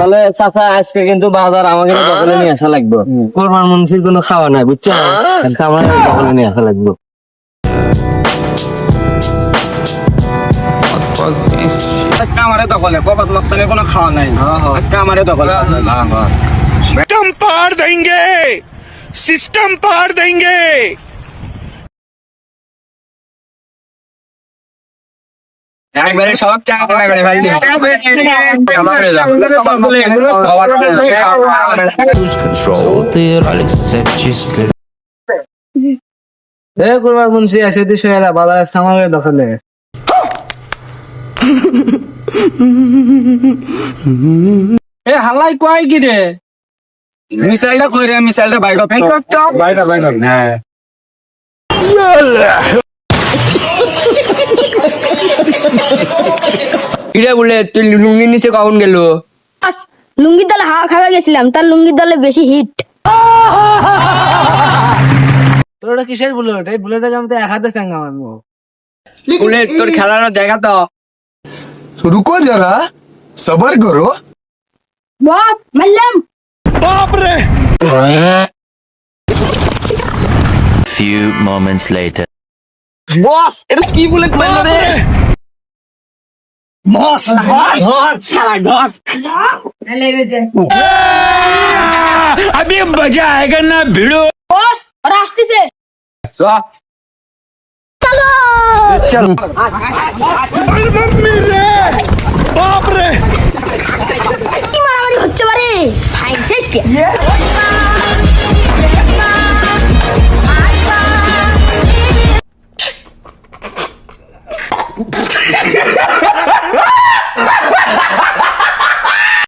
তাহলে চাচা আজকে কিন্তু বাজার আমাকে দখলে নিয়ে আসা লাগবে। কোরবান কোনো খাওয়া নাই বুঝছ? আমার দখলে নিয়ে আসা লাগবে। আমারে দখলে কোনো খাওয়া নাই। হ্যাঁ, হ্যাঁ। আজকে আমারে দখলে। হ্যাঁ, সিস্টেম সিস্টেম পার দেঙ্গে একবারে সব টাকা করে করে ভাই এ কুরবার মুন্সি আছে তুই শুয়ে বাজার আজকে দখলে। এ হালাই কয় কি রে? মিসাইলটা কইরে মিসাইলটা বাইক বাইরে বাইরে কিরে বলে তুই লুঙ্গি নিচে কখন গেল? লুঙ্গির দলে হাওয়া খাবার গেছিলাম তার লুঙ্গির দলে বেশি হিট তোর ওটা কিসের বুলেট? এই বুলেটের আমি তো এক হাতে স্যাঙ্গাম আমি বুলেট তোর খেলানো জায়গা তো। রুকো যারা সবার করো। বাপ মারলাম। বাপ রে few moments later. বস এটা কি বুলেট মারলো রে? Boss, boss, boss, boss. अभी मजा आएगा ना भिड़ो बॉस रास्ते से चलो चलो मम्मी रे बाप रे मारामारी হচ্ছে বারে ফাইন শেষ